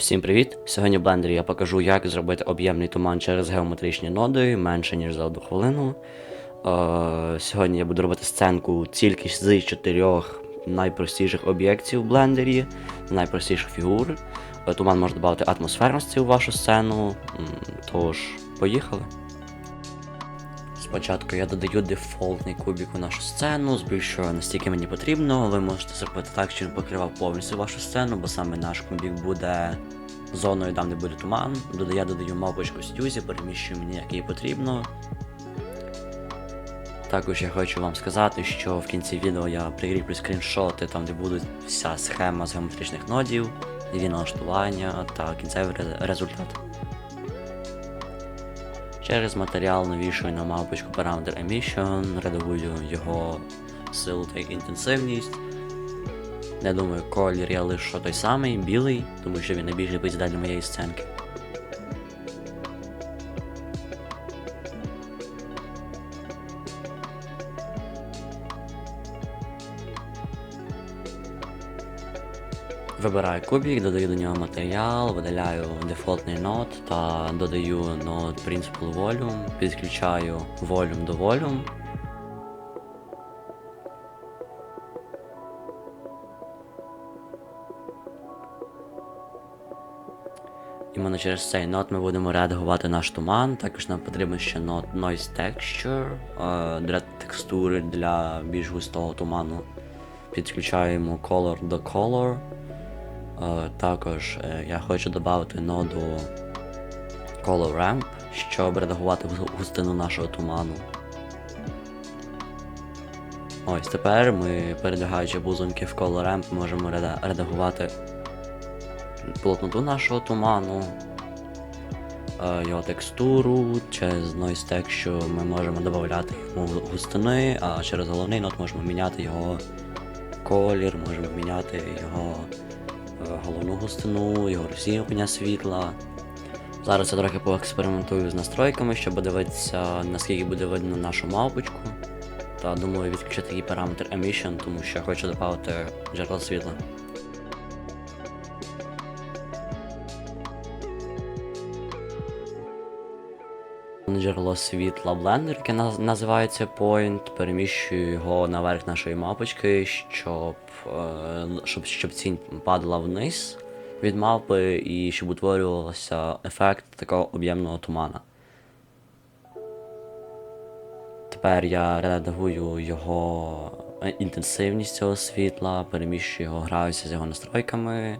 Всім привіт! Сьогодні в блендері я покажу, як зробити об'ємний туман через геометричні ноди менше ніж за одну хвилину. Е, сьогодні я буду робити сценку тільки з чотирьох найпростіших об'єктів в блендері, найпростіших фігур. Е, Туман може додати атмосферності у вашу сцену. Тож, поїхали. Спочатку я додаю дефолтний кубик у нашу сцену, збільшую настільки мені потрібно. Ви можете зробити так, щоб він покривав повністю вашу сцену, бо саме наш кубик буде зоною, там де буде туман. Я додаю мавпочку Стюзі, переміщую мені як їй потрібно. Також я хочу вам сказати, що в кінці відео я прикріплю скріншоти, там де буде вся схема з геометричних нодів, її налаштування та кінцевий результат. Через матеріал навішую на мапочку параметр Emission, редагую його силу та інтенсивність. Я думаю, колір я лишу той самий, білий, тому що він найбільш ліпить для моєї сценки. Вибираю кубик, додаю до нього матеріал, видаляю дефолтний нод та додаю нод Principal Volume, підключаю Volume до Volume. Іменно через цей нод ми будемо редагувати наш туман. Також нам потрібен ще нод Noise Texture е, для текстури для більш густого туману. Підключаємо Color до Color. Е, Також е, я хочу додати ноду Color Ramp, щоб редагувати густину нашого туману. Ось тепер ми, передягаючи бузонки в Color Ramp, можемо редагувати плотноту нашого туману, е, його текстуру, через Noise Texture ми можемо додати йому густини, а через головний нот можемо міняти його колір, можемо міняти його головну густину, його розсіювання світла. Зараз я трохи поекспериментую з настройками, щоб подивитися, наскільки буде видно нашу мавпочку. Та думаю відключити її параметр Emission, тому що хочу додати джерело світла. Джерело світла блендер, яке називається Point. Переміщую його наверх нашої мапочки, щоб, е, щоб, щоб цінь падала вниз від мапи і щоб утворювався ефект такого об'ємного тумана. Тепер я редагую його е, інтенсивність цього світла, переміщую його, граюся з його настройками.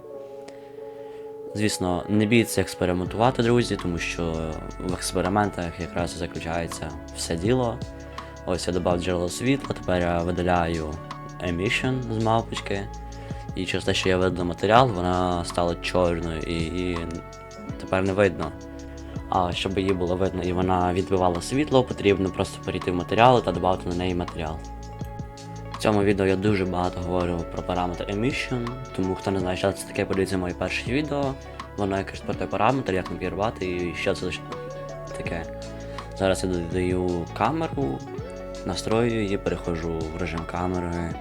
Звісно, не бійтеся експериментувати, друзі, тому що в експериментах якраз заключається все діло. Ось я додав джерело світла, тепер я видаляю emission з мавпочки. І через те, що я видав матеріал, вона стала чорною і, і тепер не видно. А щоб її було видно і вона відбивала світло, потрібно просто перейти в матеріали та додати на неї матеріал. В цьому відео я дуже багато говорю про параметр emission, тому хто не знає, що це таке, подивіться моє перше відео. Воно якось про той параметр, як ним керувати і що це таке. Зараз я додаю камеру, настрою її, переходжу в режим камери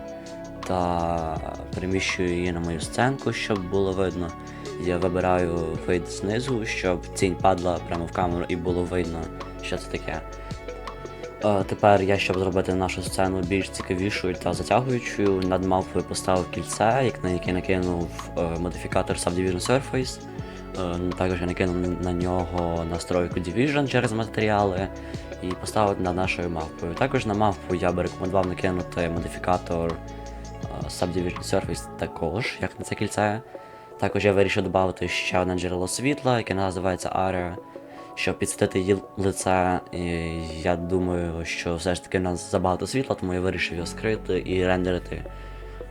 та переміщую її на мою сценку, щоб було видно. Я вибираю вид знизу, щоб тінь падла прямо в камеру і було видно, що це таке. Тепер я, щоб зробити нашу сцену більш цікавішою та затягуючою, над мавпою поставив кільце, як на яке накинув е, модифікатор Subdivision Surface. Е, Також я накинув на нього настройку Division через матеріали і поставив над нашою мавпою. Також на мавпу я би рекомендував накинути модифікатор е, Subdivision Surface також, як на це кільце. Також я вирішив додати ще одне джерело світла, яке називається Area щоб підсвітити її лице. Я думаю, що все ж таки в нас забагато світла, тому я вирішив його скрити і рендерити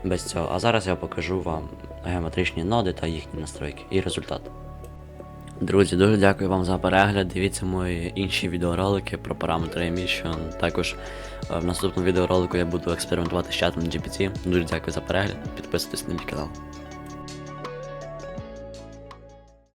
без цього. А зараз я покажу вам геометричні ноди та їхні настройки і результат. Друзі, дуже дякую вам за перегляд. Дивіться мої інші відеоролики про параметри Emission. Також е, в наступному відеоролику я буду експериментувати з чатом GPT. Дуже дякую за перегляд. Підписуйтесь на мій канал.